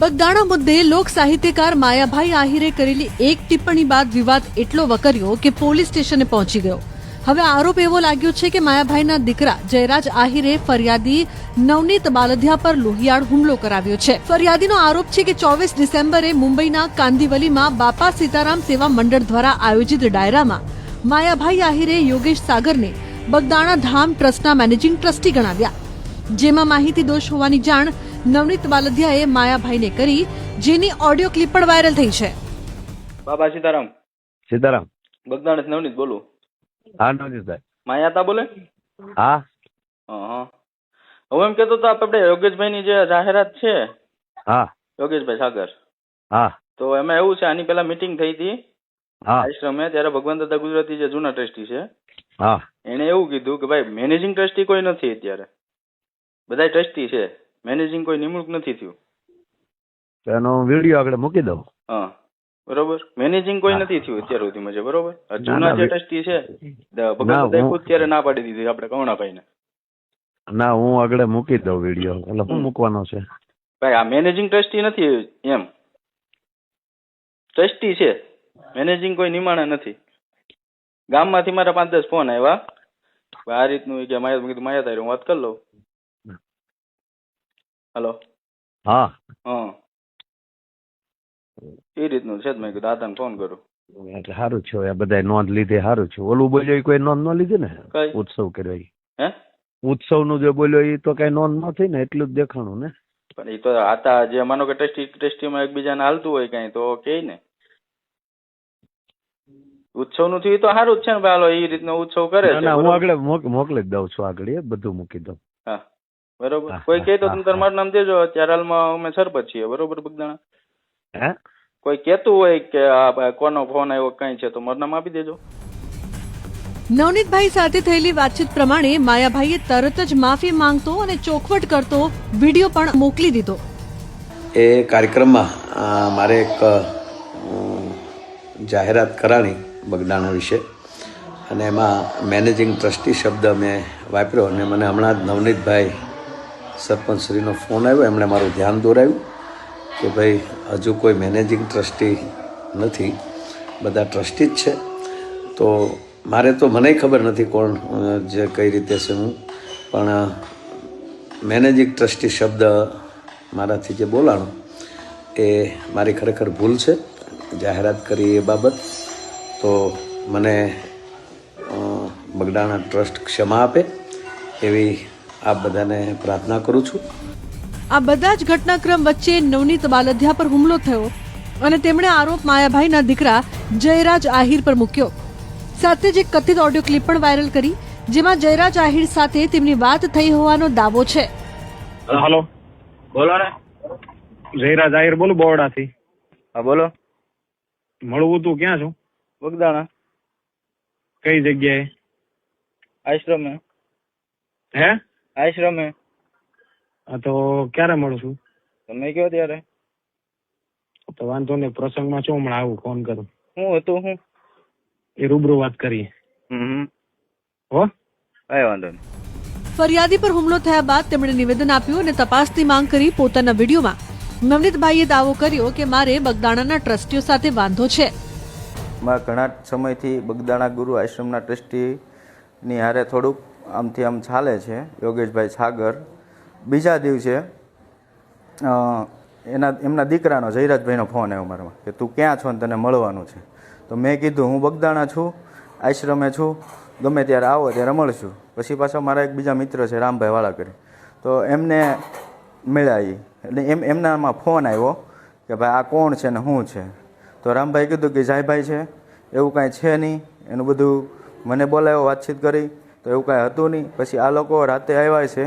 બગદાણા મુદ્દે લોક સાહિત્યકાર માયાભાઈ આહિરે કરેલી એક ટિપ્પણી બાદ વિવાદ એટલો વકર્યો કે પોલીસ સ્ટેશને પહોંચી ગયો. હવે આરોપ એવો લાગ્યો છે કે માયાભાઈના દીકરા જયરાજ આહિરે ફરિયાદી નવનીત બાલધિયા પર લોહિયાળ હુમલો કરાવ્યો છે. ફરિયાદીનો આરોપ છે કે ચોવીસ ડિસેમ્બરે મુંબઈના કાંદીવલીમાં બાપા સીતારામ સેવા મંડળ દ્વારા આયોજિત ડાયરામાં માયાભાઈ આહિરે યોગેશ સાગરને બગદાણા ધામ ટ્રસ્ટના મેનેજિંગ ટ્રસ્ટી ગણાવ્યા. જેમાં માહિતી દોષ હોવાની જાણ નવનીત વાલધિયાએ માયાભાઈને કરી જેની ઓડિયો ક્લિપ પણ વાયરલ થઈ છે. બાબા સીતારામ. સીતારામ. બગદાણ નવનીત બોલું. હા નવજીતભાઈ માયાતા બોલે? હા. હા હા હું એમ કહેતો તો આપણે યોગેશભાઈની જે જાહેરાત છે હા. યોગેશભાઈ સાગર. હા. તો એમાં એવું છે આની પહેલા મીટિંગ થઈ હતી. હા. આશ્રમે ત્યારે ભગવાન દાદા ગુજરાતી જે જૂના ટ્રસ્ટી છે હા. એણે એવું કીધું કે ભાઈ મેનેજિંગ ટ્રસ્ટી કોઈ નથી અત્યારે. બધા ટ્રસ્ટી છે. મેનેજિંગ કોઈ નિમણૂક નથી થયું. એનો વીડિયો આગળ મૂકી દઉં. હા બરોબર. મેનેજિંગ કોઈ નથી થયું અત્યાર સુધીમાં છે બરોબર? જૂના જે ટ્રસ્ટી છે ના, ભગવાન ખુદ ત્યારે ના પાડી દીધી આપણે કરુણાભાઈને ના હું આગળ મૂકી દઉં વીડિયો એટલે હું મૂકવાનો છે. ભાઈ આ મેનેજિંગ ટ્રસ્ટી નથી એમ. ટ્રસ્ટી છે. મેનેજિંગ કોઈ નિમાણા નથી. ગામમાંથી મારા પાંચ દસ ફોન આવ્યા. આ રીતનું કે માયા કીધું માયા તારી હું વાત કરી લઉં. હલો. હા. હા. એ રીતનું છે જ મેં કીધું. દાદાને ફોન કરું એટલે સારું છે આ બધા નોંધ લીધે સારું છે. ઓલું બોલ્યો એ કોઈ નોંધ ન લીધી ને? ઉત્સવ કર્યો ઈ. હે? ઉત્સવનું જે બોલ્યો એ તો કઈ નોંધ નથી ને એટલું જ દેખાણું ને? પણ એ તો આતા જે માનો કે ટેસ્ટી ટેસ્ટીમાં એકબીજાને હાલતું હોય કઈ તો કે ને? ઉત્સવનું થયું એ તો સારું જ છે ને ભાઈ. હાલો એ રીતનો ઉત્સવ કરે ના હું આગળ મોકલી જ દઉં છું આગળ એ બધું મૂકી દઉં. હા. બરોબર. કોઈ કહે તો તમે તમારું મારું નામ દેજો અત્યારે હાલમાં અમે સરપંચ છીએ બરોબર બગદાણા? હે? કોઈ કહેતું હોય કે આ કોનો ફોન આવ્યો કઈ છે તો મારું નામ આપી દેજો. નવનીતભાઈ સાથે થયેલી વાતચીત પ્રમાણે માયાભાઈએ તરત જ માફી માંગતો અને ચોખવટ કરતો વીડિયો પણ મોકલી દીધો. એ કાર્યક્રમમાં મારે એક જાહેરાત કરાણી બગદાણા વિશે. અને એમાં મેનેજિંગ ટ્રસ્ટી શબ્દ મેં વાપર્યો અને મને હમણાં જ નવનીતભાઈ સરપંચશ્રીનો ફોન આવ્યો, એમણે મારું ધ્યાન દોરાવ્યું કે ભાઈ, હજુ કોઈ મેનેજિંગ ટ્રસ્ટી નથી, બધા ટ્રસ્ટી જ છે. તો મારે તો મને ખબર નથી કોણ જે કઈ રીતે છે હું, પણ મેનેજિંગ ટ્રસ્ટી શબ્દ મારાથી જે બોલાણો, એ મારી ખરેખર ભૂલ છે, જાહેરાત કરી એ બાબત. તો મને બગડાણા ટ્રસ્ટ ક્ષમા આપે એવી આપ બધાને પ્રાર્થના કરું છું. આ બધા જ ઘટનાક્રમ વચ્ચે નવનીત બાલધ્યા પર હુમલો થયો અને તેમણે આરોપ માયાભાઈના દીકરા જયરાજ આહિર પર મૂક્યો. સાથે જ એક કથિત ઓડિયો ક્લિપ પણ વાયરલ કરી જેમાં જયરાજ આહિર સાથે તેમની વાત થઈ હોવાનો દાવો છે. હલો. બોલો ને. જયરાજ આહિર બોલું બોરડાથી. હા બોલો. મળવું તું ક્યાં છું? બગદાણા. કઈ જગ્યાએ? આશ્રમે. હે? આશ્રમે હા તો ક્યારે મળું છું? તમે કયો ત્યારે? તો વાંધો નહીં પ્રસંગમાં છું હમણાં આવું ફોન કરું. હું હતું હું. એ રૂબરૂ વાત કરીએ. હમ. હો? કઈ વાંધો નહીં. ફરિયાદી પર હુમલો થયા બાદ તેમણે નિવેદન આપ્યું અને તપાસની માંગ કરી પોતાના વિડીયોમાં. નવનીતભાઈએ દાવો કર્યો કે મારે બગદાણાના ટ્રસ્ટીઓ સાથે વાંધો છે. માં ઘણા સમયથી બગદાણા ગુરુ આશ્રમના ટ્રસ્ટીની હારે થોડુંક આમથી આમ ચાલે છે. યોગેશભાઈ સાગર બીજા દિવસે એના, એમના દીકરાનો જયરાજભાઈનો ફોન આવ્યો મારામાં, કે તું ક્યાં છો ને તને મળવાનું છે. તો મેં કીધું, હું બગદાણા છું, આશ્રમે છું, ગમે ત્યારે આવો ત્યારે મળશું. પછી પાછા મારા એક બીજા મિત્ર છે, રામભાઈ વાળા કરી તો એમને મળ્યા એટલે એમ, એમનામાં ફોન આવ્યો કે ભાઈ, આ કોણ છે ને શું છે? તો રામભાઈ કીધું કે, જાયભાઈ છે, એવું કાંઈ છે નહીં. એનું બધું મને બોલાવ્યો વાતચીત કરી. તો એવું કાંઈ હતું નહીં. પછી આ લોકો રાતે આવ્યા છે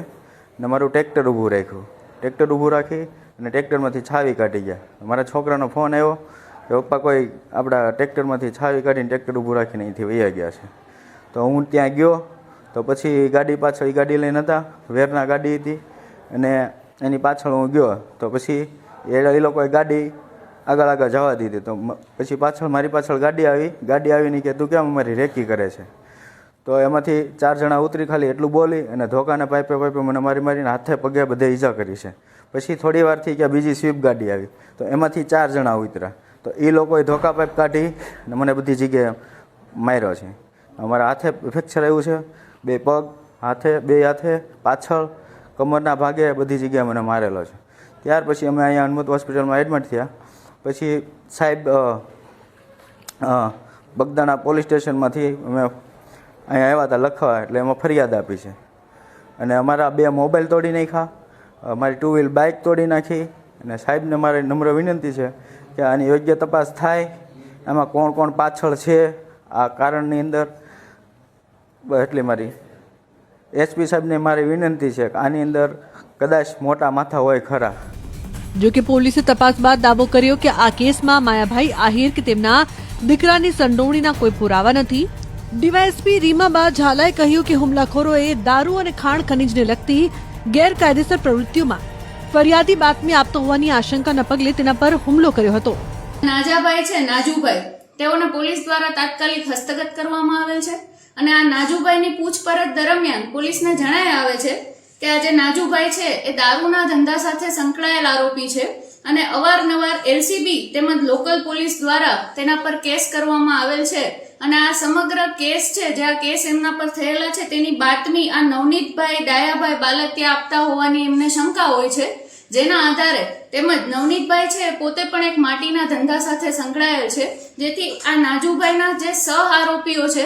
ને મારું ટ્રેક્ટર ઊભું રાખ્યું. ટ્રેક્ટર ઊભું રાખી અને ટ્રેક્ટરમાંથી છાવી કાઢી ગયા. મારા છોકરાનો ફોન આવ્યો કે, પપ્પા, કોઈ આપણા ટ્રેક્ટરમાંથી છાવી કાઢીને ટ્રેક્ટર ઊભું રાખીને અહીંથી વહી ગયા છે. તો હું ત્યાં ગયો. તો પછી ગાડી પાછળ એ ગાડી લઈને હતા. વેરના ગાડી હતી. અને એની પાછળ હું ગયો. તો પછી એ એ લોકોએ ગાડી આગળ આગળ જવા દીધી. તો પછી પાછળ મારી પાછળ ગાડી આવી. ગાડી આવીને કે, તું કેમ અમારી રેકી કરે છે? તો એમાંથી ચાર જણા ઉતરી ખાલી એટલું બોલી અને ધોકાને પાઇપે પાઇપે મને મારી મારીને હાથે પગે બધે ઈજા કરી છે. પછી થોડી વારથી કે બીજી સ્વીપ ગાડી આવી. તો એમાંથી ચાર જણા ઉતર્યા. તો એ લોકોએ ધોકા પાઇપ કાઢી અને મને બધી જગ્યાએ માર્યો છે. અમારા હાથે ફ્રેક્ચર આવ્યું છે. બે પગ, હાથે, બે હાથે, પાછળ, કમરના ભાગે બધી જગ્યાએ મને મારેલો છે. ત્યાર પછી અમે અહીંયા હનુમત હોસ્પિટલમાં એડમિટ થયા. પછી સાહેબ બગદાણા પોલીસ સ્ટેશનમાંથી અમે અહીંયા આવ્યા હતા લખવા, એટલે એમાં ફરિયાદ આપી છે. અને અમારા બે મોબાઈલ તોડી નાખ્યા, અમારી ટુ વ્હીલ બાઇક તોડી નાખી, અને સાહેબને મારી નમ્ર વિનંતી છે કે આની યોગ્ય તપાસ થાય એમાં કોણ કોણ પાછળ છે, આ કારણની અંદર. એટલી મારી. એસપી સાહેબને મારી વિનંતી છે કે આની અંદર કદાચ મોટા માથા હોય ખરા. જો કે પોલીસે તપાસ બાદ દાવો કર્યો કે આ કેસમાં માયાભાઈ આહિર કે તેમના દીકરાની સંડોવણીના કોઈ પુરાવા નથી. ડીવાયએસપી રીમાબા ઝાલાએ કહ્યું કે હુમલાખોરોએ દારૂ અને ખાણ ખનીજને લગતી ગેરકાયદેસર પ્રવૃત્તિઓમાં ફરિયાદી બાતમી આપતો હોવાની આશંકાના પગલે તેના પર હુમલો કર્યો હતો. નાજાભાઈ છે, નાજુભાઈ. તેઓને પોલીસ દ્વારા તાત્કાલિક હસ્તગત કરવામાં આવેલ છે અને આ નાજુભાઈની પૂછપરછ દરમિયાન પોલીસને જણાય આવે છે કે આ જે નાજુભાઈ છે, એ દારૂના ધંધા સાથે સંકળાયેલ આરોપી છે અને અવારનવાર એલસીબી તેમજ લોકલ પોલીસ દ્વારા તેના પર કેસ કરવામાં આવેલ છે. અને આ સમગ્ર કેસ છે, જે આ કેસ એમના પર થયેલા છે, તેની બાતમી આ નવનીતભાઈ ડાયાભાઈ બાલતિયા આપતા હોવાની એમને શંકા હોય છે. જેના આધારે તેમજ નવનીતભાઈ છે પોતે પણ એક માટીના ધંધા સાથે સંકળાયેલ છે, જેથી આ નાજુભાઈના જે સહ આરોપીઓ છે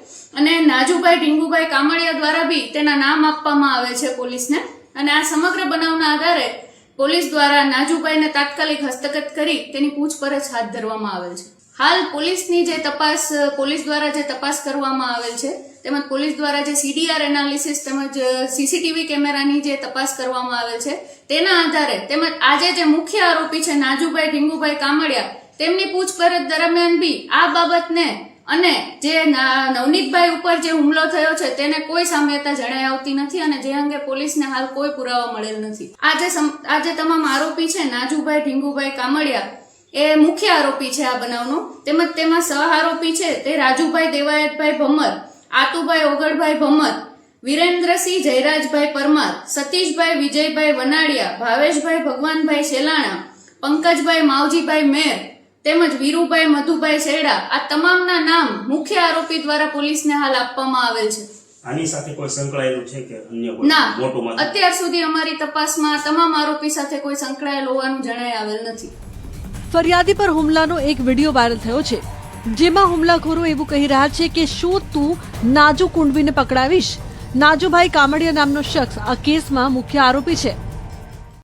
અને નાજુભાઈ ઢીંગુભાઈ કામળિયા દ્વારા બી તેના નામ આપવામાં આવે છે પોલીસને. અને આ સમગ્ર બનાવના આધારે પોલીસ દ્વારા નાજુભાઈને તાત્કાલિક હસ્તગત કરી તેની પૂછપરછ હાથ ધરવામાં આવેલ છે. હાલ પોલીસની જે તપાસ, પોલીસ દ્વારા જે તપાસ કરવામાં આવેલ છે, તેમજ પોલીસ દ્વારા જે સીડીઆર એનાલિસિસ તેમજ સીસીટીવી કેમેરાની જે તપાસ કરવામાં આવેલ છે, તેના આધારે તેમજ આજે જે મુખ્ય આરોપી છે નાજુભાઈ ઢીંગુભાઈ કામળિયા, તેમની પૂછપરછ દરમિયાન બી આ બાબતને અને જે નવનીતભાઈ ઉપર જે હુમલો થયો છે, તેને કોઈ સામ્યતા જણાઈ આવતી નથી અને જે અંગે પોલીસને હાલ કોઈ પુરાવા મળેલ નથી. આજે જે સમ- આ જે તમામ આરોપી છે, નાજુભાઈ ઢીંગુભાઈ કામળિયા. એ મુખ્ય આરોપી છે આ બનાવનો. તેમજ તેમાં સહ આરોપી છે તે રાજુભાઈ દેવાયતભાઈ ભમર, આતુભાઈ ઓગળભાઈ ભમર, વિરેન્દ્રસિંહ જયરાજભાઈ પરમાર, સતીશભાઈ વિજયભાઈ વનાડિયા ભાવેશભાઈ ભગવાનભાઈ શેલાણા, પંકજભાઈ માવજીભાઈ મેર તેમજ વીરુભાઈ મધુભાઈ શેડા આ તમામના નામ મુખ્ય આરોપી દ્વારા પોલીસને હાલ આપવામાં આવેલ છે. આની સાથે કોઈ સંકળાયેલું છે કે અન્ય કોઈ ના મોટું? અત્યાર સુધી અમારી તપાસમાં તમામ આરોપી સાથે કોઈ સંકળાયેલ હોવાનું જણાય આવેલ નથી. ફરિયાદી પર હુમલાનો એક વીડિયો વાયરલ થયો છે જેમાં હુમલાખોરો એવું કહી રહ્યા છે કે શું તું નાજુ કુંડવીને પકડાવીશ? નાજુભાઈ કામડિયા નામનો શખ્સ આ કેસમાં મુખ્ય આરોપી છે.